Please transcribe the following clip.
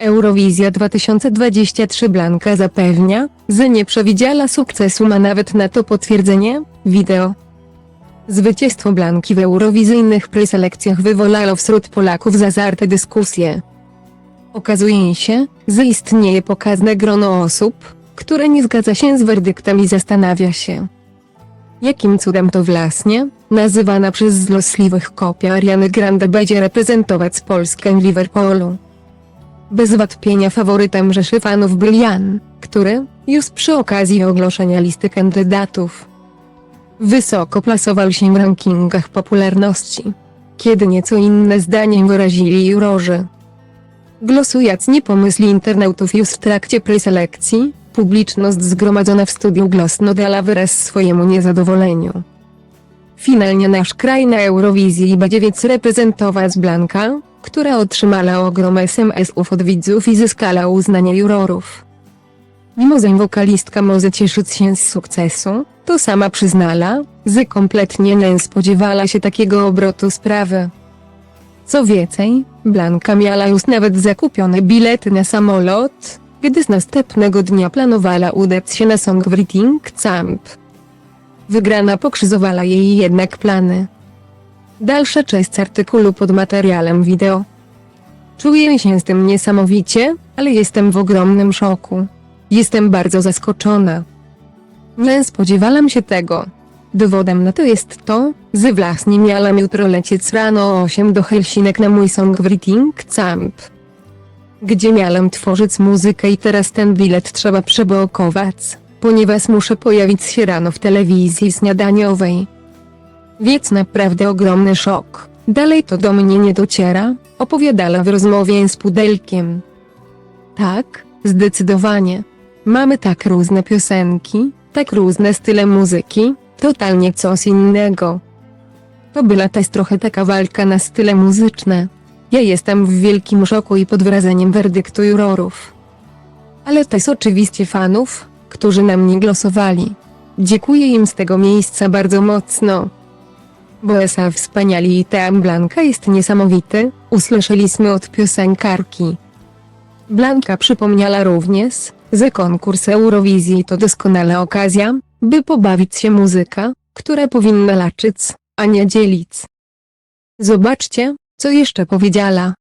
Eurowizja 2023 Blanka zapewnia, że nie przewidziała sukcesu ma nawet na to potwierdzenie, wideo. Zwycięstwo Blanki w eurowizyjnych preselekcjach wywołało wśród Polaków zazarte dyskusje. Okazuje się, że istnieje pokazne grono osób, które nie zgadza się z werdyktem i zastanawia się. Jakim cudem to właśnie, nazywana przez złośliwych kopia Ariany Grande będzie reprezentować Polskę w Liverpoolu. Bez wątpienia faworytem rzeszy fanów był Jan, który, już przy okazji ogłoszenia listy kandydatów, wysoko plasował się w rankingach popularności. Kiedy nieco inne zdanie wyrazili jurorzy. Głosując nie pomysli internautów już w trakcie preselekcji, publiczność zgromadzona w studiu głośno dała wyraz swojemu niezadowoleniu. Finalnie nasz kraj na Eurowizji będzie więc reprezentować Blanka, która otrzymała ogrom SMS-ów od widzów i zyskała uznanie jurorów. Mimo że wokalistka może cieszyć się z sukcesu, to sama przyznała, że kompletnie nie spodziewała się takiego obrotu sprawy. Co więcej, Blanka miała już nawet zakupione bilety na samolot, gdy z następnego dnia planowała udać się na Songwriting Camp. Wygrana pokrzyżowała jej jednak plany. Dalsza część artykułu pod materiałem wideo. Czuję się z tym niesamowicie, ale jestem w ogromnym szoku. Jestem bardzo zaskoczona. Nie spodziewałam się tego. Dowodem na to jest to, że właśnie miałam jutro lecieć rano o 8 do Helsinek na mój Songwriting Camp. Gdzie miałam tworzyć muzykę i teraz ten bilet trzeba przeblokować, ponieważ muszę pojawić się rano w telewizji śniadaniowej. Więc naprawdę ogromny szok. Dalej to do mnie nie dociera, opowiadała w rozmowie z Pudelkiem. Tak, zdecydowanie. Mamy tak różne piosenki, tak różne style muzyki, totalnie coś innego. To była też trochę taka walka na style muzyczne. Ja jestem w wielkim szoku i pod wrażeniem werdyktu jurorów. Ale też oczywiście fanów, którzy na mnie głosowali. Dziękuję im z tego miejsca bardzo mocno. Bo Esa wspaniali i Team Blanka jest niesamowity, usłyszeliśmy od piosenkarki. Blanka przypomniała również, że konkurs Eurowizji to doskonała okazja, by pobawić się muzyka, która powinna leczyć, a nie dzielić. Zobaczcie, co jeszcze powiedziała.